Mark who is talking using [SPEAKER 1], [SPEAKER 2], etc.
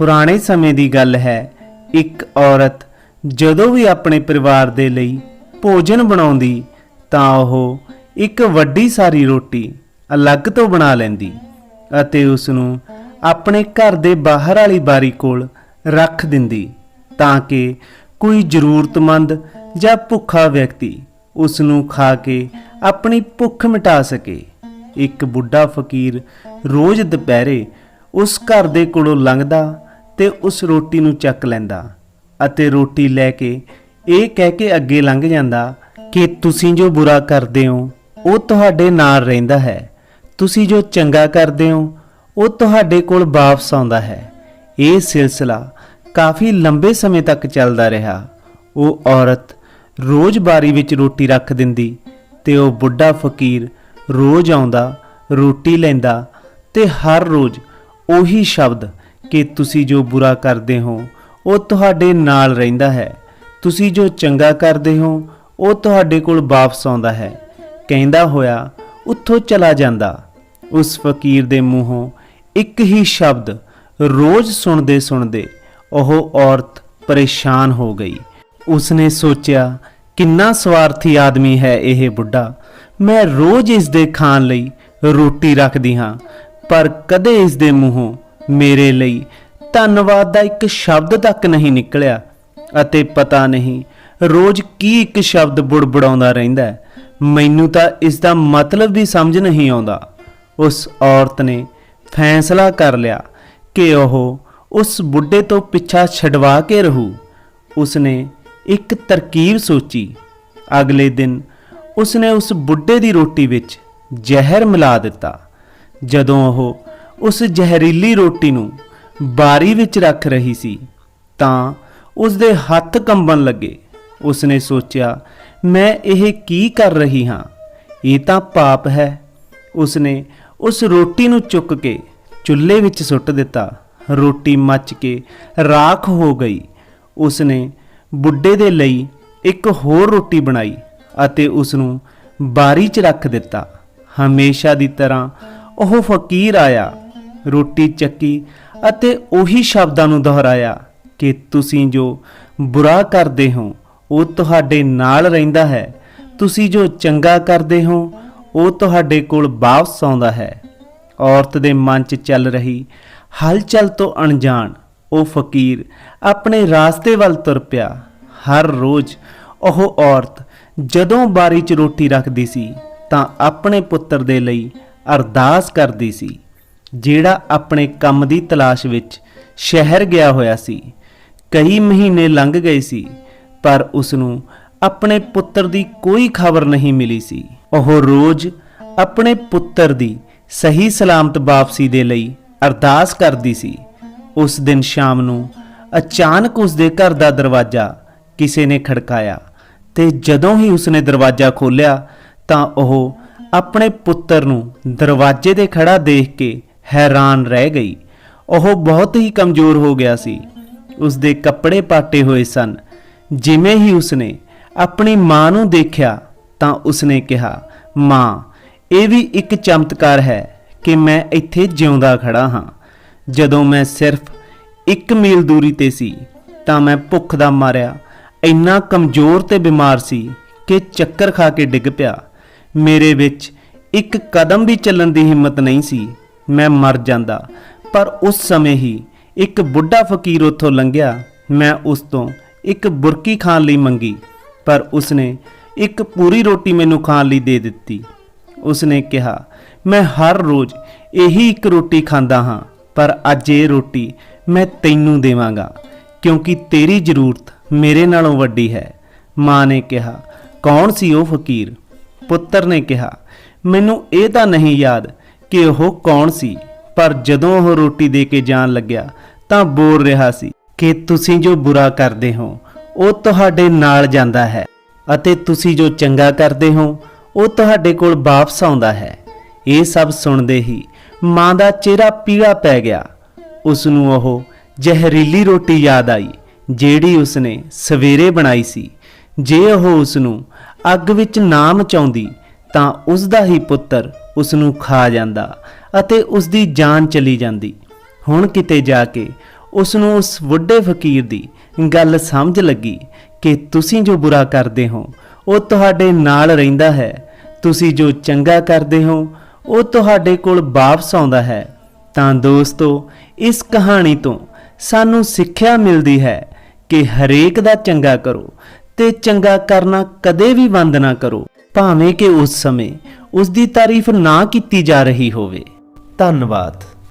[SPEAKER 1] ਪੁਰਾਣੇ ਸਮੇਂ ਦੀ ਗੱਲ ਹੈ, ਇੱਕ ਔਰਤ ਜਦੋਂ ਵੀ ਆਪਣੇ ਪਰਿਵਾਰ ਦੇ ਲਈ ਭੋਜਨ ਬਣਾਉਂਦੀ, ਤਾਂ ਉਹ ਇੱਕ ਵੱਡੀ ਸਾਰੀ ਰੋਟੀ ਅਲੱਗ ਤੋਂ ਬਣਾ ਲੈਂਦੀ ਅਤੇ ਉਸ ਨੂੰ ਆਪਣੇ ਘਰ ਦੇ ਬਾਹਰ ਵਾਲੀ ਬਾਰੀ ਕੋਲ ਰੱਖ ਦਿੰਦੀ ਤਾਂ ਕਿ ਕੋਈ ਜ਼ਰੂਰਤਮੰਦ ਜਾਂ ਭੁੱਖਾ ਵਿਅਕਤੀ ਉਸ ਨੂੰ ਖਾ ਕੇ ਆਪਣੀ ਭੁੱਖ ਮਿਟਾ ਸਕੇ। ਇੱਕ ਬੁੱਢਾ ਫਕੀਰ ਰੋਜ਼ ਦੁਪਹਿਰੇ ਉਸ ਘਰ ਦੇ ਕੋਲੋਂ ਲੰਘਦਾ ਤੇ ਉਸ ਰੋਟੀ ਨੂੰ ਚੱਕ ਲੈਂਦਾ ਅਤੇ ਰੋਟੀ ਲੈ ਕੇ ਇਹ ਕਹਿ ਕੇ ਅੱਗੇ ਲੰਘ ਜਾਂਦਾ ਕਿ ਤੁਸੀਂ ਜੋ ਬੁਰਾ ਕਰਦੇ ਹੋ, ਉਹ ਤੁਹਾਡੇ ਨਾਲ ਰਹਿੰਦਾ ਹੈ। ਤੁਸੀਂ ਜੋ ਚੰਗਾ ਕਰਦੇ ਹੋ, ਉਹ ਤੁਹਾਡੇ ਕੋਲ ਵਾਪਸ ਆਉਂਦਾ ਹੈ। ਇਹ ਸਿਲਸਿਲਾ ਕਾਫੀ ਲੰਬੇ ਸਮੇਂ ਤੱਕ ਚੱਲਦਾ ਰਿਹਾ। ਉਹ ਔਰਤ ਰੋਜ਼ ਬਾਰੀ ਵਿੱਚ ਰੋਟੀ ਰੱਖ ਦਿੰਦੀ ਤੇ ਉਹ ਬੁੱਢਾ ਫਕੀਰ ਰੋਜ਼ ਆਉਂਦਾ, ਰੋਟੀ ਲੈਂਦਾ ਤੇ ਹਰ ਰੋਜ਼ ਉਹੀ ਸ਼ਬਦ ਕਿ ਤੁਸੀਂ ਜੋ ਬੁਰਾ ਕਰਦੇ ਹੋ, ਉਹ ਤੁਹਾਡੇ ਨਾਲ ਰਹਿੰਦਾ ਹੈ। ਤੁਸੀਂ ਜੋ ਚੰਗਾ ਕਰਦੇ ਹੋ, ਉਹ ਤੁਹਾਡੇ ਕੋਲ ਵਾਪਸ ਆਉਂਦਾ ਹੈ। ਕਹਿੰਦਾ ਹੋਇਆ, ਉੱਥੋਂ ਚਲਾ ਜਾਂਦਾ। ਉਸ ਫਕੀਰ ਦੇ ਮੂੰਹੋਂ ਇੱਕ ਹੀ ਸ਼ਬਦ ਰੋਜ਼ ਸੁਣਦੇ ਸੁਣਦੇ ਉਹ ਔਰਤ ਪਰੇਸ਼ਾਨ ਹੋ ਗਈ। ਉਸਨੇ ਸੋਚਿਆ, ਕਿੰਨਾ ਸਵਾਰਥੀ ਆਦਮੀ ਹੈ ਇਹ ਬੁੱਢਾ। ਮੈਂ ਰੋਜ਼ ਇਸ ਦੇ ਖਾਣ ਲਈ ਰੋਟੀ ਰੱਖਦੀ ਹਾਂ, ਪਰ ਕਦੇ ਇਸ ਦੇ ਮੂੰਹੋਂ ਮੇਰੇ ਲਈ ਧੰਨਵਾਦ ਦਾ ਇੱਕ ਸ਼ਬਦ ਤੱਕ ਨਹੀਂ ਨਿਕਲਿਆ। ਅਤੇ ਪਤਾ ਨਹੀਂ ਰੋਜ਼ ਕੀ ਇੱਕ ਸ਼ਬਦ ਬੁੜਬੜਾਉਂਦਾ ਰਹਿੰਦਾ ਹੈ। ਮੈਨੂੰ ਤਾਂ ਇਸ ਦਾ ਮਤਲਬ ਵੀ ਸਮਝ ਨਹੀਂ ਆਉਂਦਾ। ਉਸ ਔਰਤ ਨੇ ਫੈਸਲਾ ਕਰ ਲਿਆ ਕਿ ਉਹ ਉਸ ਬੁੱਢੇ ਤੋਂ ਪਿੱਛਾ ਛਡਵਾ ਕੇ ਰਹੂ। ਉਸਨੇ ਇੱਕ ਤਰਕੀਬ ਸੋਚੀ। ਅਗਲੇ ਦਿਨ ਉਸਨੇ ਉਸ ਬੁੱਢੇ ਦੀ ਰੋਟੀ ਵਿੱਚ ਜ਼ਹਿਰ ਮਿਲਾ ਦਿੱਤਾ। ਜਦੋਂ ਉਹ ਉਸ ਜ਼ਹਿਰੀਲੀ ਰੋਟੀ ਨੂੰ ਬਾਰੀ ਵਿੱਚ ਰੱਖ ਰਹੀ ਸੀ, ਤਾਂ ਉਸ ਦੇ ਹੱਥ ਕੰਬਣ ਲੱਗੇ। ਉਸਨੇ ਸੋਚਿਆ, ਮੈਂ ਇਹ ਕੀ ਕਰ ਰਹੀ ਹਾਂ? ਇਹ ਤਾਂ ਪਾਪ ਹੈ। ਉਸਨੇ ਉਸ ਰੋਟੀ ਨੂੰ ਚੁੱਕ ਕੇ ਚੁੱਲ੍ਹੇ ਵਿੱਚ ਸੁੱਟ ਦਿੱਤਾ। ਰੋਟੀ ਮੱਚ ਕੇ ਰਾਖ ਹੋ ਗਈ। ਉਸਨੇ ਬੁੱਢੇ ਦੇ ਲਈ ਇੱਕ ਹੋਰ ਰੋਟੀ ਬਣਾਈ ਅਤੇ ਉਸ ਨੂੰ ਬਾਰੀ 'ਚ ਰੱਖ ਦਿੱਤਾ। ਹਮੇਸ਼ਾ ਦੀ ਤਰ੍ਹਾਂ ਉਹ ਫਕੀਰ ਆਇਆ। ਰੋਟੀ ਚੱਕੀ ਅਤੇ ਉਹੀ ਸ਼ਬਦਾਂ ਨੂੰ ਦੁਹਰਾਇਆ ਕਿ ਤੁਸੀਂ ਜੋ ਬੁਰਾ ਕਰਦੇ ਹੋ, ਉਹ ਤੁਹਾਡੇ ਨਾਲ ਰਹਿੰਦਾ ਹੈ। ਤੁਸੀਂ ਜੋ ਚੰਗਾ ਕਰਦੇ ਹੋ, ਉਹ ਤੁਹਾਡੇ ਕੋਲ ਵਾਪਸ ਆਉਂਦਾ ਹੈ। ਔਰਤ ਦੇ ਮਨ 'ਚ ਚੱਲ ਰਹੀ ਹਲਚਲ ਤੋਂ ਅਣਜਾਣ, ਉਹ ਫਕੀਰ ਆਪਣੇ ਰਾਸਤੇ ਵੱਲ ਤੁਰ ਪਿਆ। ਹਰ ਰੋਜ਼ ਉਹ ਔਰਤ ਜਦੋਂ ਬਾਰੀ 'ਚ ਰੋਟੀ ਰੱਖਦੀ ਸੀ, ਤਾਂ ਆਪਣੇ ਪੁੱਤਰ ਦੇ ਲਈ ਅਰਦਾਸ ਕਰਦੀ ਸੀ। ਜਿਹੜਾ ਆਪਣੇ ਕੰਮ ਦੀ ਤਲਾਸ਼ ਵਿੱਚ ਸ਼ਹਿਰ ਗਿਆ ਹੋਇਆ ਸੀ, ਕਈ ਮਹੀਨੇ ਲੰਘ ਗਏ ਸੀ, ਪਰ ਉਸ ਨੂੰ ਆਪਣੇ ਪੁੱਤਰ ਦੀ ਕੋਈ ਖਬਰ ਨਹੀਂ ਮਿਲੀ ਸੀ। ਉਹ ਰੋਜ਼ ਆਪਣੇ ਪੁੱਤਰ ਦੀ ਸਹੀ ਸਲਾਮਤ ਵਾਪਸੀ ਦੇ ਲਈ ਅਰਦਾਸ ਕਰਦੀ ਸੀ। ਉਸ ਦਿਨ ਸ਼ਾਮ ਨੂੰ ਅਚਾਨਕ ਉਸ ਦੇ ਘਰ ਦਾ ਦਰਵਾਜ਼ਾ ਕਿਸੇ ਨੇ ਖੜਕਾਇਆ ਤੇ ਜਦੋਂ ਹੀ ਉਸਨੇ ਦਰਵਾਜ਼ਾ ਖੋਲ੍ਹਿਆ ਤਾਂ ਉਹ ਆਪਣੇ ਪੁੱਤਰ ਨੂੰ ਦਰਵਾਜ਼ੇ ਤੇ ਖੜਾ ਦੇਖ ਕੇ ਹੈਰਾਨ ਰਹਿ ਗਈ। ਉਹ ਬਹੁਤ ਹੀ ਕਮਜ਼ੋਰ ਹੋ ਗਿਆ ਸੀ। ਉਸ ਦੇ ਕੱਪੜੇ ਪਾਟੇ ਹੋਏ ਸਨ। ਜਿਵੇਂ ਹੀ ਉਸਨੇ ਆਪਣੀ ਮਾਂ ਨੂੰ ਦੇਖਿਆ ਤਾਂ ਉਸਨੇ ਕਿਹਾ, ਮਾਂ, ਇਹ ਵੀ ਇੱਕ ਚਮਤਕਾਰ ਹੈ ਕਿ ਮੈਂ ਇੱਥੇ ਜਿਉਂਦਾ ਖੜਾ ਹਾਂ। ਜਦੋਂ ਮੈਂ ਸਿਰਫ ਇੱਕ ਮੀਲ ਦੂਰੀ ਤੇ ਸੀ ਤਾਂ ਮੈਂ ਭੁੱਖ ਦਾ ਮਾਰਿਆ। ਇੰਨਾ ਕਮਜ਼ੋਰ ਤੇ ਬਿਮਾਰ ਸੀ ਕਿ ਚੱਕਰ ਖਾ ਕੇ ਡਿੱਗ ਪਿਆ। ਮੇਰੇ ਵਿੱਚ ਇੱਕ ਕਦਮ ਵੀ ਚੱਲਣ ਦੀ ਹਿੰਮਤ ਨਹੀਂ ਸੀ। ਮੈਂ ਮਰ ਜਾਂਦਾ। ਪਰ ਉਸ ਸਮੇਂ ਹੀ ਇੱਕ ਬੁੱਢਾ ਫਕੀਰ ਉੱਥੋਂ ਲੰਘਿਆ। ਮੈਂ ਉਸ ਤੋਂ ਇੱਕ ਬੁਰਕੀ ਖਾਣ ਲਈ ਮੰਗੀ, ਪਰ ਉਸਨੇ ਇੱਕ ਪੂਰੀ ਰੋਟੀ ਮੈਨੂੰ ਖਾਣ ਲਈ ਦੇ ਦਿੱਤੀ। ਉਸਨੇ ਕਿਹਾ, ਮੈਂ ਹਰ ਰੋਜ਼ ਇਹੀ ਇੱਕ ਰੋਟੀ ਖਾਂਦਾ ਹਾਂ, ਪਰ ਅੱਜ ਇਹ ਰੋਟੀ ਮੈਂ ਤੈਨੂੰ ਦੇਵਾਂਗਾ, ਕਿਉਂਕਿ ਤੇਰੀ ਜ਼ਰੂਰਤ ਮੇਰੇ ਨਾਲੋਂ ਵੱਡੀ ਹੈ। ਮਾਂ ਨੇ ਕਿਹਾ, ਕੌਣ ਸੀ ਉਹ ਫਕੀਰ? ਪੁੱਤਰ ਨੇ ਕਿਹਾ, ਮੈਨੂੰ ਇਹ ਤਾਂ ਨਹੀਂ ਯਾਦ ਕਿ ਉਹ ਕੌਣ ਸੀ? ਪਰ ਜਦੋਂ ਉਹ ਰੋਟੀ ਦੇ ਕੇ ਜਾਣ ਲੱਗਿਆ, ਤਾਂ ਬੋਲ ਰਿਹਾ ਸੀ ਕਿ ਤੁਸੀਂ ਜੋ ਬੁਰਾ ਕਰਦੇ ਹੋ, ਉਹ ਤੁਹਾਡੇ ਨਾਲ ਜਾਂਦਾ ਹੈ ਅਤੇ ਤੁਸੀਂ ਜੋ ਚੰਗਾ ਕਰਦੇ ਹੋ, ਉਹ ਤੁਹਾਡੇ ਕੋਲ ਵਾਪਸ ਆਉਂਦਾ ਹੈ। ਇਹ ਸਭ ਸੁਣਦੇ ਹੀ ਮਾਂ ਦਾ ਚਿਹਰਾ ਪੀਲਾ ਪੈ ਗਿਆ। ਉਸ ਨੂੰ ਉਹ ਜ਼ਹਿਰੀਲੀ ਰੋਟੀ ਯਾਦ ਆਈ, ਜਿਹੜੀ ਉਸਨੇ ਸਵੇਰੇ ਬਣਾਈ ਸੀ। ਜੇ ਉਹ ਉਸ ਨੂੰ ਅੱਗ ਵਿੱਚ ਨਾ ਮਚਾਉਂਦੀ, ਤਾਂ ਉਸ ਦਾ ਹੀ ਪੁੱਤਰ ਉਸ ਨੂੰ ਖਾ ਜਾਂਦਾ ਅਤੇ ਉਸ ਦੀ ਜਾਨ ਚਲੀ ਜਾਂਦੀ। ਹੁਣ ਕਿਤੇ ਜਾ ਕੇ ਉਸ ਨੂੰ ਉਸ ਵੱਡੇ ਫਕੀਰ ਦੀ ਗੱਲ ਸਮਝ ਲੱਗੀ ਕਿ ਤੁਸੀਂ ਜੋ ਬੁਰਾ ਕਰਦੇ ਹੋ, ਉਹ ਤੁਹਾਡੇ ਨਾਲ ਰਹਿੰਦਾ ਹੈ। ਤੁਸੀਂ ਜੋ ਚੰਗਾ ਕਰਦੇ ਹੋ, ਉਹ ਤੁਹਾਡੇ ਕੋਲ ਵਾਪਸ ਆਉਂਦਾ ਹੈ। ਤਾਂ ਦੋਸਤੋ, ਇਸ ਕਹਾਣੀ ਤੋਂ ਸਾਨੂੰ ਸਿੱਖਿਆ ਮਿਲਦੀ ਹੈ ਕਿ ਹਰੇਕ ਦਾ ਚੰਗਾ ਕਰੋ ਤੇ ਚੰਗਾ ਕਰਨਾ ਕਦੇ ਵੀ ਬੰਦ ਨਾ ਕਰੋ। ਭਾਵੇਂ ਕਿ ਉਸ ਸਮੇਂ ਉਸ ਦੀ ਤਾਰੀਫ ਨਾ ਕੀਤੀ ਜਾ ਰਹੀ ਹੋਵੇ। ਧੰਨਵਾਦ।